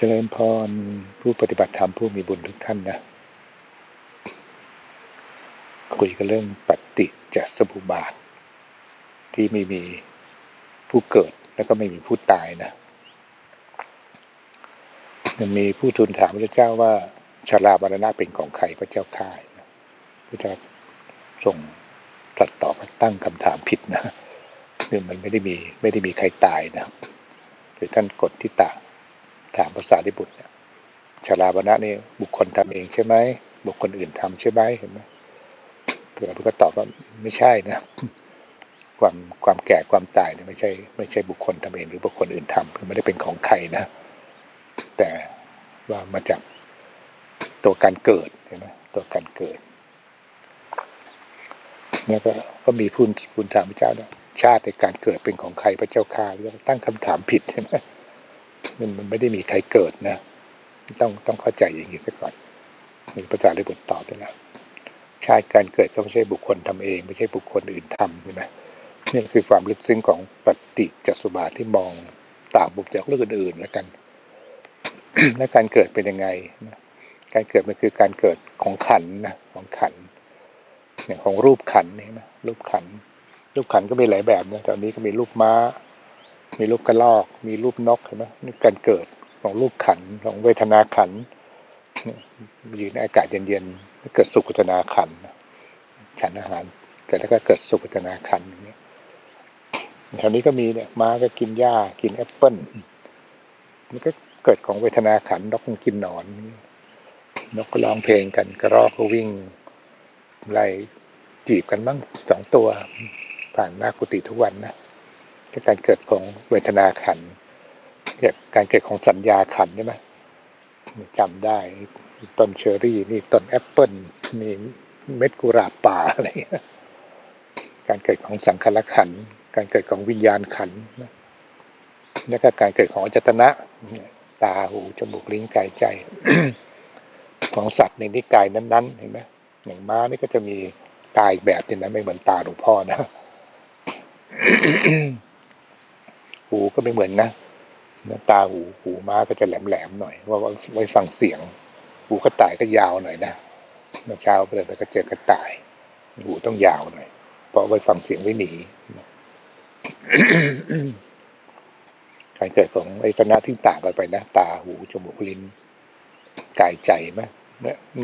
เจริญพรผู้ปฏิบัติธรรมผู้มีบุญทุกท่านนะ คุยกันเรื่องปฏิจจสมุปบาท ที่ไม่มีผู้เกิดแล้วก็ไม่มีผู้ตายนะมันมีผู้ทูลถามพระเจ้าว่าชาลาบารณะเป็นของใครพระเจ้าข่ายพระเจ้าส่งตรัสตอบตั้งคำถามผิดนะคือมันไม่ได้มีไม่ได้มีใครตายนะคือท่านกดที่ตา ถามภาษาดิบุตรเนี่ยชาลาบรณะนี่บุคคลทำเองใช่ไหมบุคคลอื่นทำใช่ไหมเห็นไหมพระพุทธก็ตอบว่าไม่ใช่นะความความแก่ความตายเนี่ยไม่ใช่ ไม่ใช่บุคคลทำเองหรือบุคคลอื่นทำคือไม่ได้เป็นของใครนะ แต่ว่ามาจากตัวการเกิดเห็นไหมตัวการเกิดแล้วก็ก็มีพูนพูนถามพระเจ้านะชาติในการเกิดเป็นของใครพระเจ้าข้าแล้วตั้งคำถามผิดใช่ไหม มันไม่ได้มีใครเกิดนะ ต้องต้องเข้าใจอย่างนี้ซะก่อนมีภาษาลิบุตรตอบไปแล้วชาติการเกิดก็ไม่ใช่บุคคลทำเอง ไม่ใช่บุคคลอื่นทำใช่ไหมนี่คือความลึกซึ้งของปฏิจจสุบาทที่มองต่างบุคจากเรื่องอื่นๆแล้วกัน และการเกิดเป็นยังไงการเกิดมันคือการเกิดของขันนะของขันอย่างของรูปขันนี่นะรูปขัน รูปขันก็มีหลายแบบนะตอนนี้ก็มีรูปม้า มีรูปกระลอก มีรูปนกเห็นไหมนี่การเกิดของรูปขันของเวทนาขันยู่ในอากาศเย็นๆเกิดสุขเวทนาขันขันอาหารแต่แล้วก็เกิดสุขเวทนาขันอย่างนี้แถวนี้ก็มีเนี่ยม้าก็กินหญ้ากินแอปเปิ้ลมันก็เกิดของเวทนาขันนกมันกินหนอน นกก็ร้องเพลงกันกระรอกก็วิ่งไล่จีบกันบ้างสองตัวผ่านหน้ากุฏิทุกวันนะ การเกิดของเวทนาขันเกิดการเกิดของสัญญาขันใช่ไหมจำได้ต้นเชอรี่ นี่ต้นแอปเปิลนี่เม็ดกุหลาบป่าอะไรการเกิดของสังขารขันการเกิดของวิญญาณขันแล้วก็การเกิดของอจตนะ ตาหูจมูกลิ้นกายใจ ของสัตว์ในนิกายนั้น ๆ เห็นไหมอย่างม้านี่ก็จะมีตาอีกแบบนึงนะไม่เหมือนตาหลวงพ่อนะ หูก็ไม่เหมือนนะตาหูหูม้าก็จะแหลมๆหน่อย ว่าไว้ฟังเสียง หูกระต่ายก็ยาวหน่อยนะเมื่อเช้าไปเลยไปก็เจอกระต่าย หูต้องยาวหน่อย เพราะไว้ฟังเสียงไว้หนีการเกิดของไอ้ตนะที่ต่างกันไปนะตาหูจมูกลิ้นกายใจไหม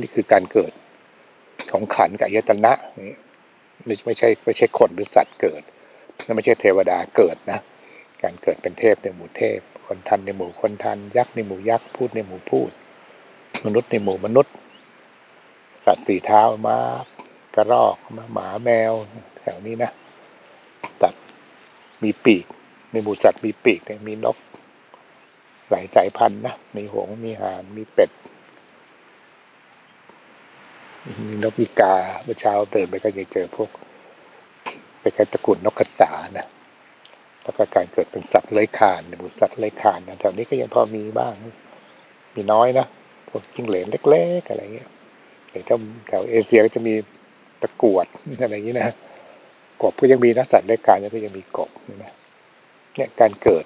นี่คือการเกิดของขันกับยตนะนี่ไม่ใช่ไม่ใช่คนหรือสัตว์เกิดไม่ใช่เทวดาเกิดนะ การเกิดเป็นเทพในหมู่เทพ คนทันในหมู่คนทัน ยักษ์ในหมู่ยักษ์ พูดในหมู่พูด มนุษย์ในหมู่มนุษย์ สัตว์สี่เท้ามากระรอกมาหมาแมวแถวนี้นะตัดมีปีก ในหมู่สัตว์มีปีกมีนก หลายสายพันธุ์นะ มีหงมีห่าน มีเป็ด มีนกมีกา เมื่อเช้าเดินไปก็ยังเจอพวกเป็นการตระกูลนกกระสานะ แล้วก็การเกิดเป็นสัตว์เลื้อยคานในหมู่สัตว์เลื้อยคานนะแถวนี้ก็ยังพอมีบ้าง มีน้อยนะพวกจิ้งเหลนเล็กๆอะไรเงี้ยแต่ถ้าแถวเอเชียก็จะมีตะกวดอะไรอย่างนี้นะกบก็ยังมีนะสัตว์เลื้อยคานก็ยังมีกบนะเนี่ยการเกิด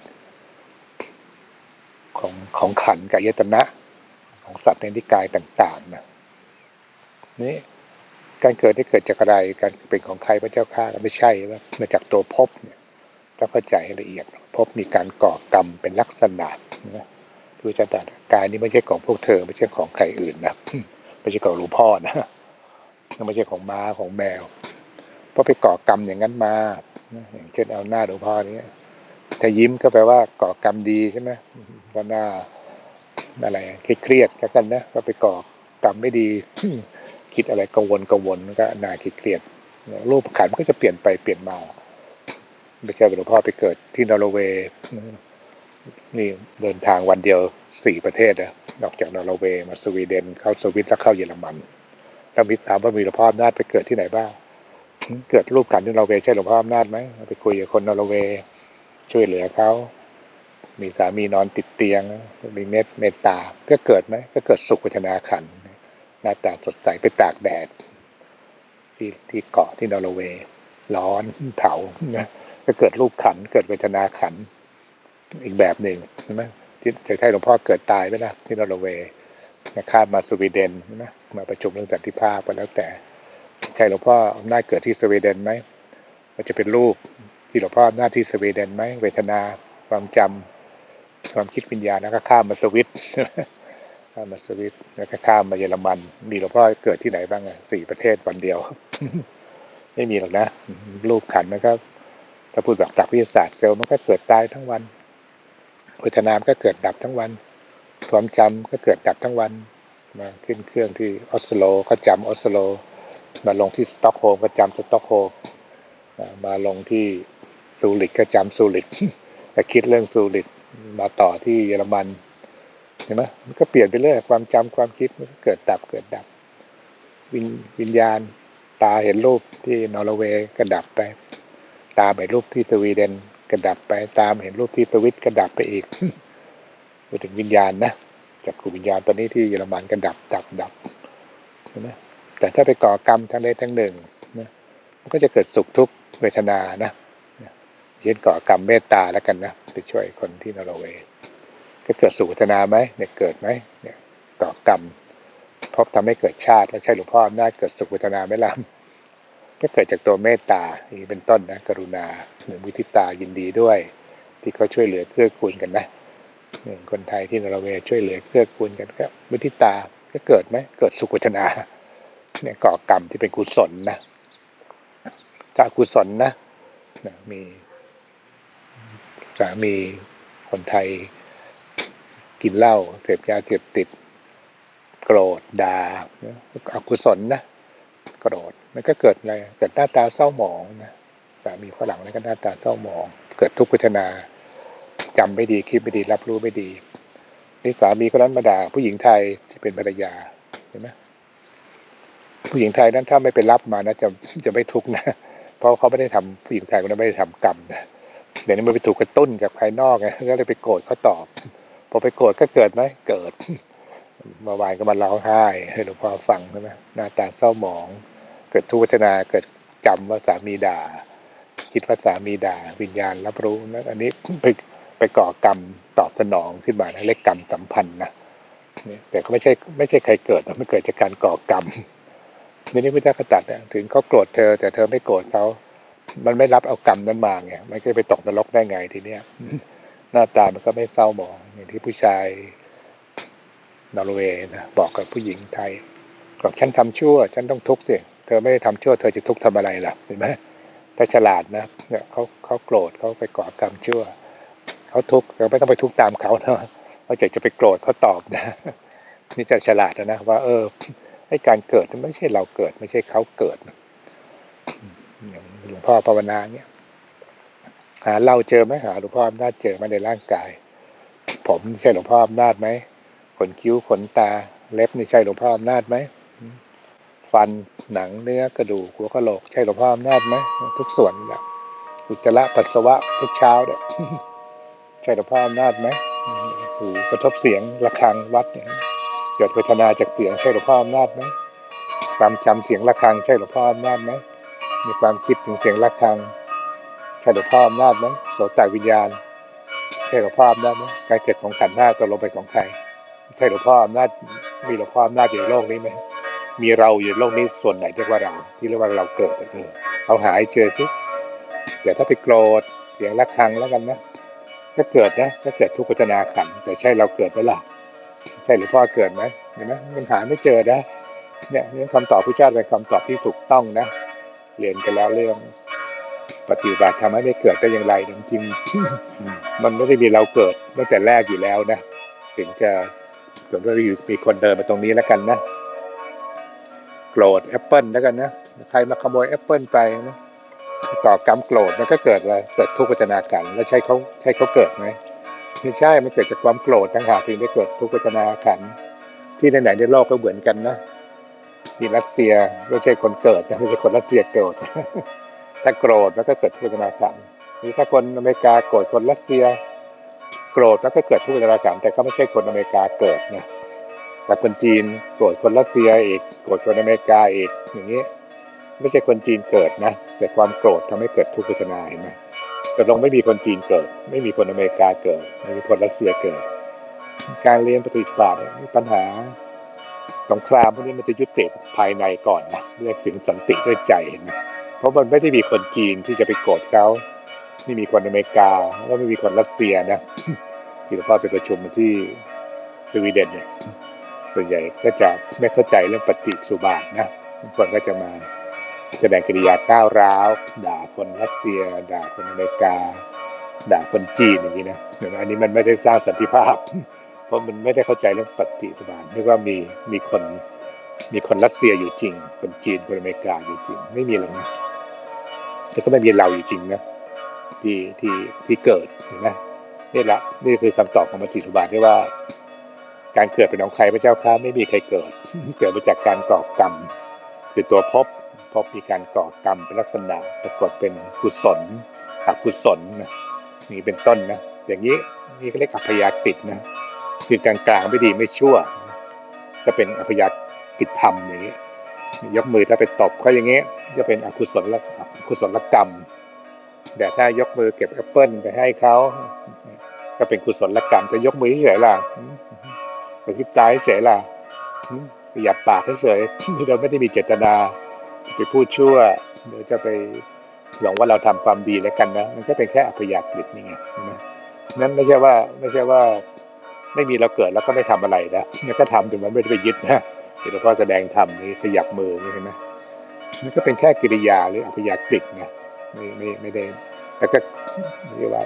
ของของขันกับยตนะ ของสัตว์ในนิกายต่างๆนะนี่การเกิดที่เกิดจากอะไร การเป็นของใครพระเจ้าข้าไม่ใช่ว่ามาจากตัวภพเนี่ย ต้องเข้าใจละเอียด พบมีการก่อกรรมเป็นลักษณะนะดูจะตัดกายนี้ไม่ใช่ของพวกเธอ ไม่ใช่ของใครอื่นนะไม่ใช่ของหลวงพ่อนะไม่ใช่ของม้าของแมวเพราะไปก่อกรรมอย่างนั้นมาอย่างเช่นเอาหน้าหลวงพ่อนี้ถ้ายิ้มก็แปลว่าก่อกรรมดีใช่ไหมก็หน้าอะไรเครียดๆกันนะก็ไปก่อกรรมไม่ดี คิดอะไรกังวลกังวลก็หน่าคิดเครียดรูปขันก็จะเปลี่ยนไปเปลี่ยนมา ไม่ใช่หลวงพ่อไปเกิดที่นอร์เวย์นี่เดินทางวันเดียวสี่ประเทศนะนอกจากนอร์เวย์มาสวีเดนเข้าสวิตแล้วเข้าเยอรมันแล้วมีถามว่ามีหลวงพ่ออำนาจไปเกิดที่ไหนบ้างเกิดรูปขันที่นอร์เวย์ใช่หลวงพ่ออำนาจไหมไปคุยกับคนนอร์เวย์ช่วยเหลือเขามีสามีนอนติดเตียง มีเมตเมตตา ก็เกิดไหม ก็เกิดสุขวัฒนาขัน หน้าตาสดใสไปตากแดด ที่ที่เกาะที่นอร์เวย์ ร้อนเผานะ ก็เกิดรูปขัน เกิดเวทนาขัน อีกแบบหนึ่งใช่ไหมที่จะให้หลวงพ่อเกิดตายไหมล่ะที่นอร์เวย์ข้ามมาสวีเดนนะมาประชุมเรื่องสันติภาพก็แล้วแต่ใช่หลวงพ่ออำนาจเกิดที่สวีเดนไหมมันจะเป็นรูปที่หลวงพ่ออำนาจที่สวีเดนไหมเวทนาความจำความคิดวิญญาณแล้วก็ข้ามมาสวิตข้ามมาสวิตแล้วก็ข้ามมาเยอรมัน มีหลวงพ่อเกิดที่ไหนบ้างอะสี่ประเทศวันเดียว ไม่มีหรอกนะรูปขันธ์มันก็ ถ้าพูดแบบหลักวิทยาศาสตร์เซลล์มันก็เกิดตายทั้งวันเวทนามก็เกิดดับทั้งวันความจำก็เกิดดับทั้งวันมาขึ้นเครื่องที่ออสโลก็จำออสโล มาลงที่สต็อกโฮล์มก็จำสต็อกโฮล์มมาลงที่ซูริกก็จำซูริกแต่คิดเรื่องซูริกมาต่อที่เยอรมันเห็นไหมมันก็เปลี่ยนไปเรื่อยความจำความคิดมันก็เกิดดับเกิดดับ วิญญาณตาเห็นรูปที่นอร์เวย์ก็ดับไป ตามเห็นรูปที่สวีเดนก็ดับไปตามเห็นรูปที่สวิตก็ดับไปอีกไปถึงวิญญาณนะจากขูวิญญาณตอนนี้ที่เยอรมันก็ดับดับดับนไหมแต่ถ้าไปก่อกรรมทั้งใดทั้งหนึ่งนะมันก็จะเกิดสุขทุกข์เวทนานะเช่นก่อกรรมเมตตาแล้วกันนะไปช่วยคนที่นอร์เวย์ก็เกิดสุขเวทนาไหมเนี่ยเกิดไหมเนี่ยก่อกรรมพบทำให้เกิดชาติแล้วใช่หลวงพ่ออำนาจเกิดสุขเวทนาไหมล่ะ ก็เกิดจากตัวเมตตาอย่างนี้เป็นต้นนะกรุณาหรือมุทิตายินดีด้วย ที่เขาช่วยเหลือเกื้อกูลกันนะคนไทยที่นอร์เวย์ช่วยเหลือเกื้อกูลกันก็มุทิตาก็เกิดไหมเกิดสุขเวทนาเนี่ยก่อกรรมที่เป็นกุศลนะถ้ากุศลนะมีสามีคนไทยกินเหล้าเสพยาเสพติด โกรธด่าอกุศลนะ โกรธมันก็เกิดอะไรเกิดหน้าตาเศร้าหมองนะสามีฝรั่งนี่ก็หน้าตาเศร้าหมอง เกิดทุกขเวทนาจำไม่ดีคิดไม่ดี รับรู้ไม่ดีนี่สามีก็นั้นมาด่าผู้หญิงไทยที่เป็นภรรยาเห็นไหมผู้หญิงไทยนั้นถ้าไม่ไปรับมานะจะจะไม่ทุกข์นะเพราะเขาไม่ได้ทำผู้หญิงไทยคนนั้นไม่ได้ทำกรรมนะเดี๋ยวนี้มันไปถูกกระตุ้นจากภายนอกไงก็เลยไปโกรธเขาตอบพอไปโกรธก็เกิดไหมเกิด เมื่อวานก็มาร้องไห้ ให้หลวงพ่อฟังใช่ไหมหน้าตาเศร้าหมอง เกิดทุกขเวทนาเกิดจำว่าสามีด่า คิดว่าสามีด่า วิญญาณรับรู้นะอันนี้ไปไปก่อกรรมตอบสนองขึ้นมานะเรียกกรรมสัมพันธ์นะแต่เขาไม่ใช่ไม่ใช่ใครเกิดนะไม่เกิดจากการก่อกรรมนี่นี่พุทธคตัดนะถึงเขาโกรธเธอ แต่เธอไม่โกรธเขา มันไม่รับเอากรรมนั้นมาไงมันก็ไปตกนรกได้ไงทีเนี้ยหน้าตามันก็ไม่เศร้าหมองอย่างที่ผู้ชาย นอร์เวย์นะบอกกับผู้หญิงไทยบอกฉันทำชั่ว ฉันต้องทุกข์สิเธอไม่ได้ทำชั่วเธอจะทุกข์ทำอะไรล่ะเห็นไหมถ้าฉลาดนะเนี่ยเขาเขาโกรธเขาไปก่อกรรมชั่วเขาทุกข์เราไม่ต้องไปทุกข์ตามเขาเนาะเราจะจะไปโกรธเขาตอบนะนี่จะฉลาดนะว่า เออให้การเกิดไม่ใช่เราเกิด ไม่ใช่เขาเกิดอย่างหลวงพ่อภาวนาเนี่ยหาเราเจอไหมหาหลวงพ่ออำนาจเจอไหมาในร่างกาย ผมใช่หลวงพ่ออำนาจไหม ขนคิ้วขนตา เล็บนี่ใช่หลวงพ่ออำนาจไหมฟันหนังเนื้อกระดูกหัวกะโหลกใช่หลวงพ่ออำนาจไหมทุกส่วนแหละอุจจาระปัสสาวะทุกเช้าเนี่ยใช่หลวงพ่ออำนาจไหมหูกระทบเสียงระฆังวัดเนี่ยเกิดเวทนาจากเสียงใช่หลวงพ่ออำนาจไหมความจำเสียงระฆังใช่หลวงพ่ออำนาจไหมมีความคิดถึงเสียงระฆังใช่หลวงพ่ออำนาจไหมโสตวิญญาณใช่หลวงพ่ออำนาจไหมการเกิดของขันธ์ห้าตัวลงไปของใคร ใช่หลวงพ่ออำนาจมีหลวงพ่ออำนาจอยู่ในโลกนี้ไหมมีเราอยู่โลกนี้ส่วนไหนเรียกว่าเรา ที่เรียกว่าเราเกิดเออเอาหายเจอสิเดี๋ยวถ้าไปโกรธเสียงระฆังแล้วกันนะก็เกิดนะก็เกิดทุกขเวทนาขันแต่ใช่เราเกิดไหมล่ะใช่หลวงพ่อเกิดไหมเห็นไหมมันหาไม่เจอนะเนี่ยนี่คำตอบพระเจ้าเป็นคำตอบที่ถูกต้องนะเรียนกันแล้วเรื่อง ปฏิบัติทำให้ไม่เกิดได้อย่างไรจริงๆมันไม่ได้มีเราเกิดตั้งแต่แรกอยู่แล้วนะถึงจะ ถึงจะอยู่มีคนเดินมาตรงนี้แล้วกันนะโกรธแอปเปิลแล้วกันนะใครมาขโมยแอปเปิลไปนะก่อกรรมโกรธมันก็เกิดอะไรเกิดทุกข์เวทนากัน แล้วใช่เขาใช่เขาเกิดไหมไม่ใช่มันเกิดจากความโกรธต่างหากถึงได้เกิดทุกขเวทนาขันที่ไหนในโลกก็เหมือนกันนะที่รัสเซียไม่ใช่คนเกิดนะไม่ใช่คนรัสเซียเกิดถ้าโกรธแล้วก็เกิดทุกขเวทนาขันธ์หรือถ้าคนอเมริกาโกรธคนรัสเซีย รธแล้วก็เกิดทุกขเวทนาขันธ์แต่ก็ไม่ใช่คนอเมริกาเกิดนะแต่คนจีนโกรธคนรัสเซียอีกโกรธคนอเมริกาอีกอย่างนี้ ไม่ใช่คนจีนเกิดนะแต่ความโกรธทำให้เกิดทุกขเวทนาเห็นไหมแต่ลงไม่มีคนจีนเกิด ไม่มีคนอเมริกาเกิด ไม่มีคนรัสเซียเกิด การเรียนปฏิบัติเนี่ยปัญหาสงครามพวกนี้มันจะยุติภายในก่อนนะเรียกถึงสันติด้วยใจเห็นไหมเพราะมันไม่ได้มีคนจีนที่จะไปโกรธเขาไม่มีคนอเมริกาแล้วไม่มีคนรัสเซียนะ ที่หลวงพ่อไปประชุมที่สวีเดนเนี่ยส่วนใหญ่ก็จะไม่เข้าใจเรื่องปฏิสุบาทนะคนก็จะมาแสดงกิริยาก้าวร้าว ด่าคนรัสเซีย ด่าคนอเมริกา ด่าคนจีนอย่างนี้นะเห็นไหมอันนี้มันไม่ได้สร้างสันติภาพ เพราะมันไม่ได้เข้าใจเรื่องปฏิสุบาทไม่ว่ามีมีคนมีคนรัสเซียอยู่จริง คนจีนคนอเมริกาอยู่จริง ไม่มีหรอกนะแต่ก็ไม่มีเราอยู่จริงนะที่ที่ที่เกิดเห็นไหม นี่แหละนี่คือคำตอบของมัจจิสุบาทที่ว่า การเกิดเป็นของใครพระเจ้าข้าไม่มีใครเกิด เกิดมาจากการก่อกรรม คือตัวพภพมีการก่อกรรมเป็นลักษณะปรากฏเป็นกุศลอกุศลนะนี่เป็นต้นนะอย่างนี้นี่ก็เรียกอัพยากฤินะคือกลางกลางๆไม่ดีไม่ชั่ว ก็เป็นอัพยากฤิธรรมอย่างนี้ยกมือถ้าไปตบเขาอย่างนี้ยจะเป็นอกุศลละอกุศลกรรม แต่ถ้ายกมือเก็บแอปเปิลไปให้เขา ก็เป็นกุศลกรรมจะยกมือเฉยล่ะไปคิดตายเฉยล่ะอืมหยับปากเฉยเราไม่ได้มีเจตนาจะไปพูดชั่วหรือจะไปหวังว่าเราทำความดีแล้วกันนะมันก็เป็นแค่อัพยากฤินี่ไงใช่ไหมนั้นไม่ใช่ว่า ไม่ใช่ว่า ไม่มีเราเกิดแล้วก็ไม่ทำอะไรนะมันก็ทำแต่มันไม่ได้ไปยึดนะที่หลวงพ่อแสดงทำนี่ขยับมือนี่เห็นไหมมันก็เป็นแค่กิริยาหรืออัพยากฤินะไม่ไม่ไม่ได้แล้วก็เรียกว่า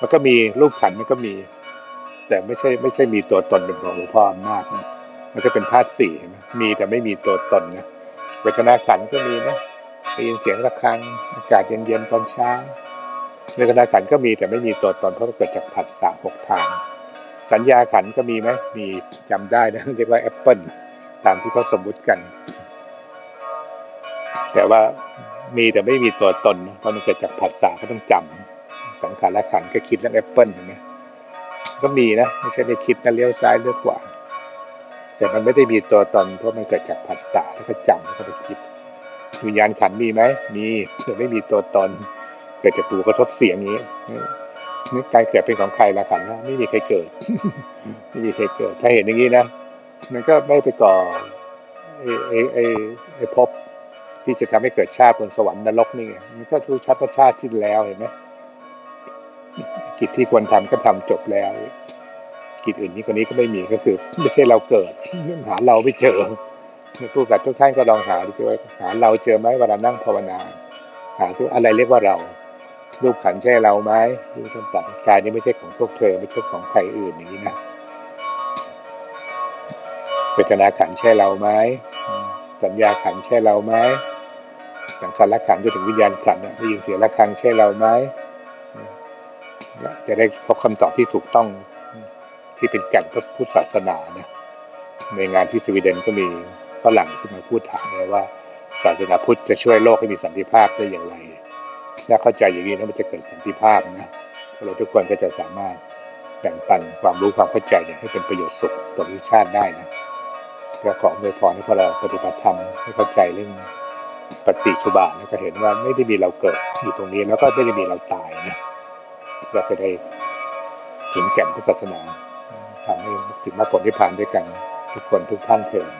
มันก็มีรูปขันมันก็มี แต่ไม่ใช่ไม่ใช่มีตัวตนเป็นของหลวงพ่ออำนาจนะมันก็เป็นธาตุสี่นไหมมีแต่ไม่มีตัวตนนะเวทนาขันก็มีนะได้ยินเสียงระฆังอากาศเย็นๆตอนเช้าเวทนาขันก็มีแต่ไม่มีตัวตนเพราะมันเกิดจากผัสสะหกทาง สัญญาขันก็มีไหมมีจำได้นะเรียกว่าแอปเปิลตามที่เขาสมมุติกัน แต่ว่ามีแต่ไม่มีตัวตนเพราะมันเกิดจากผัสสะก็ต้องจำ สังขารขันก็คิดเรื่องแอปเปิลเห็นไหมก็มีนะไม่ใช่ไม่คิดนะเลี้ยวซ้ายเลี้ยวขวาแต่มันไม่ได้มีตัวตนเพราะมันเกิดจากผัสสะแล้วก็จำแล้วก็ไปคิดวิญญาณขันมีไหมมีแต่ไม่มีตัวตน เกิดจากหูกระทบเสียงนี้นี่การเกิดเป็นของใครละขันนะไม่มีใครเกิดไม่มีใครเกิด ถ้าเห็นอย่างนี้นะมันก็ไม่ไปก่อไอ้ไอ้ไอ้ไอ้ภพที่จะทำให้เกิดชาติบนสวรรค์นรกนี่ไงมันก็รู้ชัดว่าชาติสิ้นแล้วเห็นไหม กิจที่ควรทำก็ทำจบแล้ว กิจอื่นนี้กว่านี้ก็ไม่มีก็คือ ไม่ใช่เราเกิดหาเราไม่เจอผู้กับทุกท่านก็ลองหาดูว่าหาเราเจอไหมเวลานั่งภาวนา หาทุกอะไรเรียกว่าเรารูปขันใช่เราไหมรูปสัมผัสกายนี้ไม่ใช่ของพวกเธอไม่ใช่ของใครอื่นอย่างนี้นะเวทนาขันใช่เราไหมสัญญาขันใช่เราไหมสังขารขันจนถึงวิญญาณขันนะได้ยินเสียงะระฆังใช่เราไหม จะได้พบคำตอบที่ถูกต้องที่เป็นแก่นพระพุทธศาสนานะในงานที่สวีเดนก็มีฝรั่งที่มาพูดถามเลยว่าศาสนาพุทธจะช่วยโลกให้มีสันติภาพได้อย่างไรถ้าเข้าใจอย่างนี้แล้วมันจะเกิดสันติภาพนะเราทุกคนก็จะสามารถแบ่งปันความรู้ความเข้าใจเนี่ยให้เป็นประโยชน์สุขต่อประชาติได้นะก็ขอโดยพรให้พวกเราปฏิบัติธรรมให้เข้าใจเรื่องปฏิจุบาทแล้วก็เห็นว่าไม่ได้มีเราเกิดอยู่ตรงนี้แล้วก็ไม่ได้มีเราตายนะ เราจะได้ถึงแก่นพุทธศาสนาทำให้ถึงมรรคผลนิพพานด้วยกัน ทุกคนทุกท่านเถิด